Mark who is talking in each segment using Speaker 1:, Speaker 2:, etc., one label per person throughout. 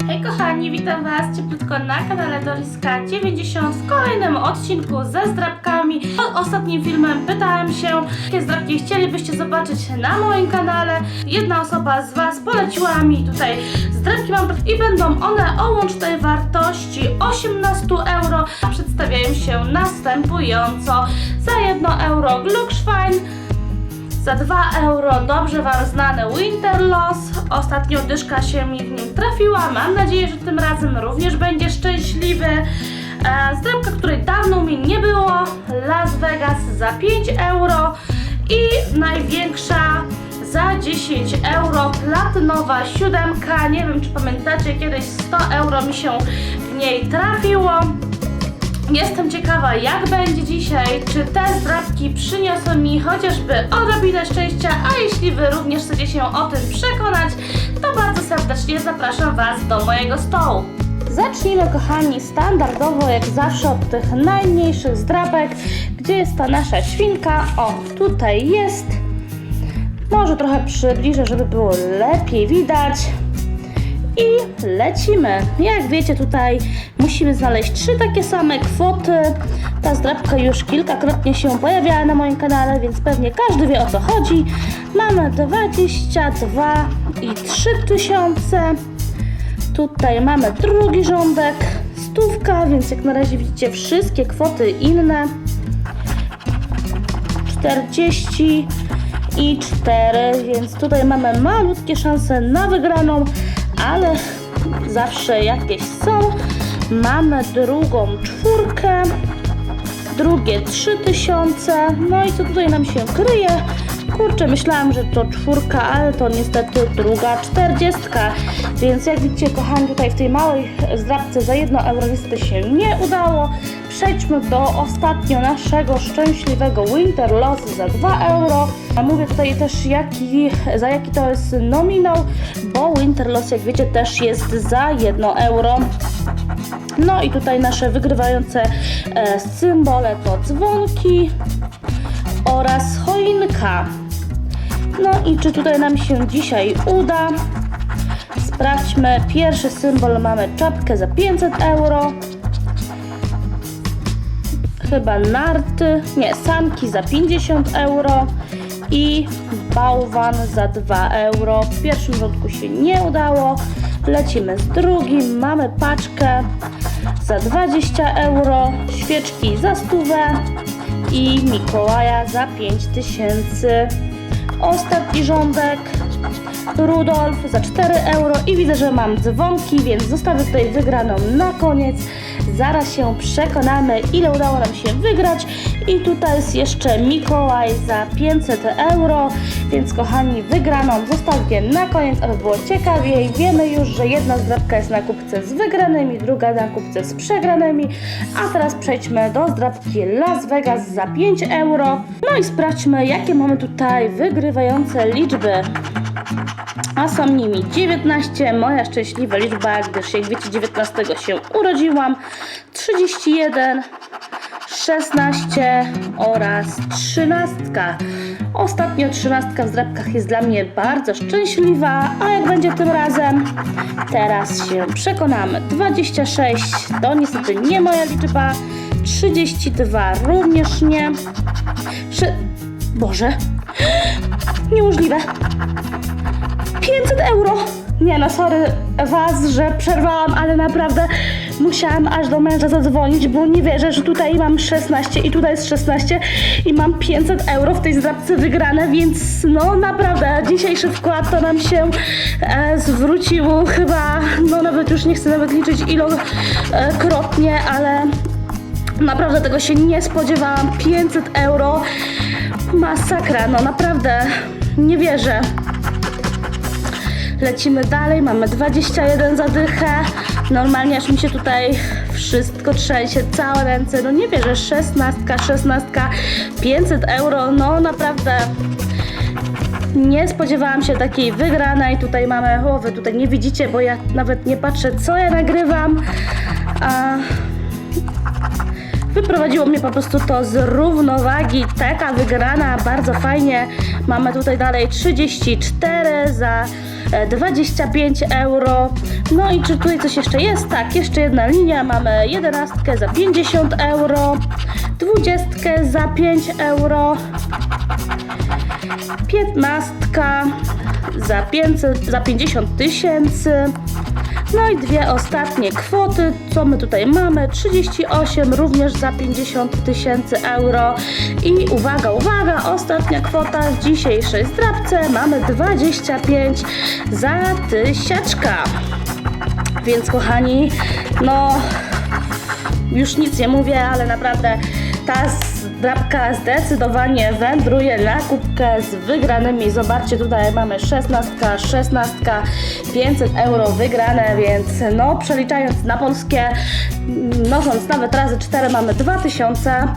Speaker 1: Hej kochani, witam Was cieplutko na kanale Doriska 90 w kolejnym odcinku ze zdrabkami. Pod ostatnim filmem pytałem się, jakie zdrabki chcielibyście zobaczyć na moim kanale. Jedna osoba z Was poleciła mi tutaj zdrabki mam i będą one o łącznej wartości 18 euro. Przedstawiają się następująco. Za 1 euro Gluckschwein, za 2 euro dobrze Wam znany Winterloss. Ostatnio dyszka się mi w nim trafiła. Mam nadzieję, że tym razem również będzie szczęśliwy. E, Zdrabka, której dawno mi nie było. Las Vegas za 5 euro. I największa za 10 euro. Platynowa siódemka. Nie wiem, czy pamiętacie, kiedyś 100 euro mi się w niej trafiło. Jestem ciekawa, jak będzie dzisiaj, czy te zdrabki przyniosą mi chociażby odrobinę szczęścia, a jeśli Wy również chcecie się o tym przekonać, to bardzo serdecznie zapraszam Was do mojego stołu. Zacznijmy, kochani, standardowo, jak zawsze, od tych najmniejszych zdrabek. Gdzie jest ta nasza świnka? O, tutaj jest. Może trochę przybliżę, żeby było lepiej widać. I lecimy. Jak wiecie, tutaj musimy znaleźć trzy takie same kwoty. Ta zdrabka już kilkakrotnie się pojawiała na moim kanale, więc pewnie każdy wie o co chodzi. Mamy 22 i 3 tysiące. Tutaj mamy drugi rządek, stówka, więc jak na razie widzicie wszystkie kwoty inne. 40 i 4, więc tutaj mamy malutkie szanse na wygraną, ale zawsze jakieś są. Mamy drugą czwórkę, drugie 3000, no i co tutaj nam się kryje? Kurczę, myślałam, że to czwórka, ale to niestety druga czterdziestka. Więc jak widzicie, kochani, tutaj w tej małej zdrabce za 1 euro niestety się nie udało. Przejdźmy do ostatnio naszego szczęśliwego Winter Loss za 2 euro. A mówię tutaj też jaki, za jaki to jest nominał, bo Winter Loss, jak wiecie, też jest za 1 euro. No i tutaj nasze wygrywające e, symbole to dzwonki oraz choinka. No i czy tutaj nam się dzisiaj uda? Sprawdźmy. Pierwszy symbol mamy czapkę za 500 euro. Chyba narty, nie, sanki za 50 euro i bałwan za 2 euro. W pierwszym rządku się nie udało. Lecimy z drugim. Mamy paczkę za 20 euro, świeczki za stówę i Mikołaja za 5000. Ostatni rządek. Rudolf za 4 euro i widzę, że mam dzwonki, więc zostawię tutaj wygraną na koniec. Zaraz się przekonamy, ile udało nam się wygrać. I tutaj jest jeszcze Mikołaj za 500 euro, więc kochani, wygraną zostawię na koniec, aby było ciekawiej. Wiemy już, że jedna zdrabka jest na kupce z wygranymi, druga na kupce z przegranymi. A teraz przejdźmy do zdrabki Las Vegas za 5 euro. No i sprawdźmy, jakie mamy tutaj wygrywające liczby. A są nimi 19, moja szczęśliwa liczba, gdyż jak wiecie 19 się urodziłam, 31, 16 oraz 13. Ostatnio 13 w zdrabkach jest dla mnie bardzo szczęśliwa, a jak będzie tym razem? Teraz się przekonamy. 26 to niestety nie moja liczba, 32 również nie. Boże, niemożliwe. 500 euro! Nie no, sorry was, że przerwałam, ale naprawdę musiałam aż do męża zadzwonić, bo nie wierzę, że tutaj mam 16 i tutaj jest 16 i mam 500 euro w tej zdrabce wygrane, więc no naprawdę dzisiejszy wkład to nam się e, zwrócił chyba, no nawet już nie chcę nawet liczyć ilokrotnie, ale naprawdę tego się nie spodziewałam. 500 euro, masakra, no naprawdę nie wierzę. Lecimy dalej, mamy 21 zadychę. Normalnie aż mi się tutaj wszystko trzęsie, całe ręce. No nie wierzę, 16, 16, 500 euro, no naprawdę nie spodziewałam się takiej wygranej. Tutaj mamy, o wy tutaj nie widzicie, bo ja nawet nie patrzę co ja nagrywam. A Wyprowadziło mnie po prostu to z równowagi. Taka wygrana, bardzo fajnie. Mamy tutaj dalej 34 za 25 euro. No i czy tutaj coś jeszcze jest? Tak, jeszcze jedna linia. Mamy 11 za 50 euro, 20 za 5 euro, 15 za, 500, za 50 tysięcy. No i dwie ostatnie kwoty, co my tutaj mamy? 38 również za 50 tysięcy euro. I uwaga, uwaga, ostatnia kwota w dzisiejszej zdrabce mamy 25 za tysiaczka. Więc kochani, no już nic nie mówię, ale naprawdę ta zdrabka zdecydowanie wędruje na kubkę z wygranymi. Zobaczcie, tutaj mamy 16, 16, 500 euro wygrane, więc no przeliczając na polskie, mnożąc nawet razy 4 mamy 2000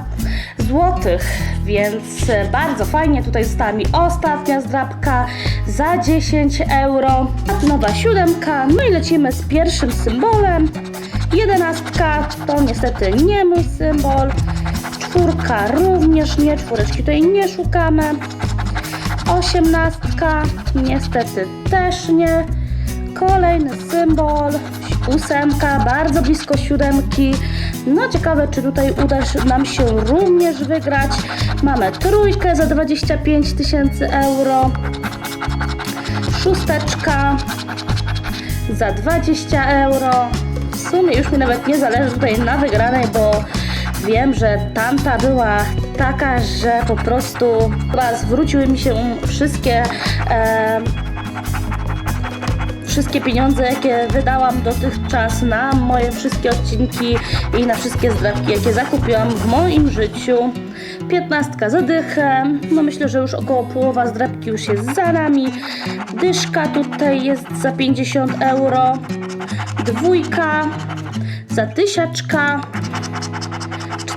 Speaker 1: złotych, więc bardzo fajnie. Tutaj została mi ostatnia zdrabka za 10 euro. Nowa siódemka, no i lecimy z pierwszym symbolem. Jedenastka to niestety nie mój symbol. Czwórka również nie, czwóreczki tutaj nie szukamy. Osiemnastka niestety też nie. Kolejny symbol, ósemka, bardzo blisko siódemki. No ciekawe, czy tutaj uda nam się również wygrać. Mamy trójkę za 25 tysięcy euro. Szósteczka za 20 euro. W sumie już mi nawet nie zależy tutaj na wygranej, bo wiem, że tamta była taka, że po prostu chyba zwróciły mi się wszystkie e, wszystkie pieniądze, jakie wydałam dotychczas na moje wszystkie odcinki i na wszystkie zdrabki, jakie zakupiłam w moim życiu. 15 za dychę, no myślę, że już około połowa zdrabki już jest za nami. Dyszka tutaj jest za 50 euro. Dwójka za tysiaczka.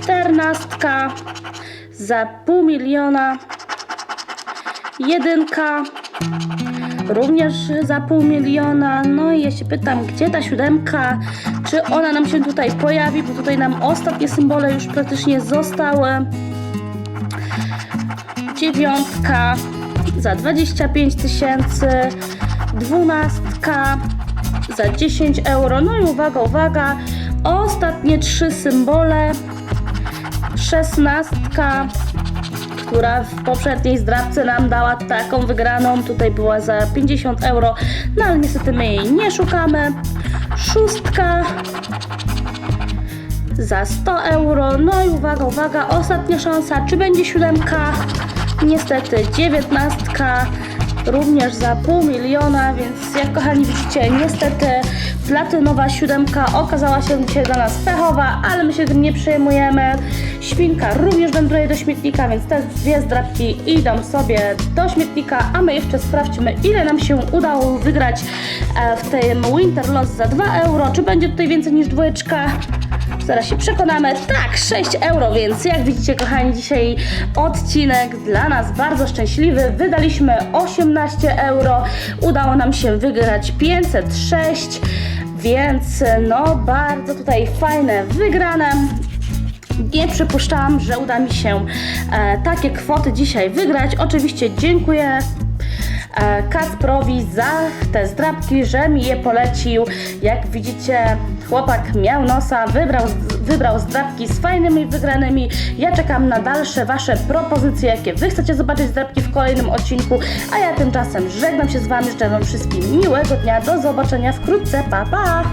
Speaker 1: Czternastka za pół miliona. Jedynka również za pół miliona. No i ja się pytam, gdzie ta siódemka? Czy ona nam się tutaj pojawi? Bo tutaj nam ostatnie symbole już praktycznie zostały. Dziewiątka za 25 tysięcy. Dwunastka za 10 euro. No i uwaga, uwaga, ostatnie trzy symbole. Szesnastka która w poprzedniej zdrabce nam dała taką wygraną. Tutaj była za 50 euro, no ale niestety my jej nie szukamy. Szóstka za 100 euro. No i uwaga, uwaga, ostatnia szansa. Czy będzie siódemka? Niestety dziewiętnastka również za pół miliona, więc jak kochani widzicie, niestety platynowa siódemka okazała się dzisiaj dla nas pechowa, ale my się tym nie przejmujemy. Świnka również wędruje do śmietnika, więc te dwie zdrabki idą sobie do śmietnika, a my jeszcze sprawdźmy, ile nam się udało wygrać e, w tym Winter Loss za 2 euro. Czy będzie tutaj więcej niż dwójeczka? Zaraz się przekonamy. Tak, 6 euro, więc jak widzicie, kochani, dzisiaj odcinek dla nas bardzo szczęśliwy. Wydaliśmy 18 euro, udało nam się wygrać 506, więc no bardzo tutaj fajne wygrane. Nie przypuszczałam, że uda mi się e, takie kwoty dzisiaj wygrać. Oczywiście dziękuję e, Kacprowi za te zdrabki, że mi je polecił. Jak widzicie, chłopak miał nosa, wybrał, wybrał zdrabki z fajnymi wygranymi. Ja czekam na dalsze Wasze propozycje, jakie Wy chcecie zobaczyć zdrabki w kolejnym odcinku. A ja tymczasem żegnam się z Wami, życzę Wam wszystkim miłego dnia. Do zobaczenia wkrótce. Pa, pa!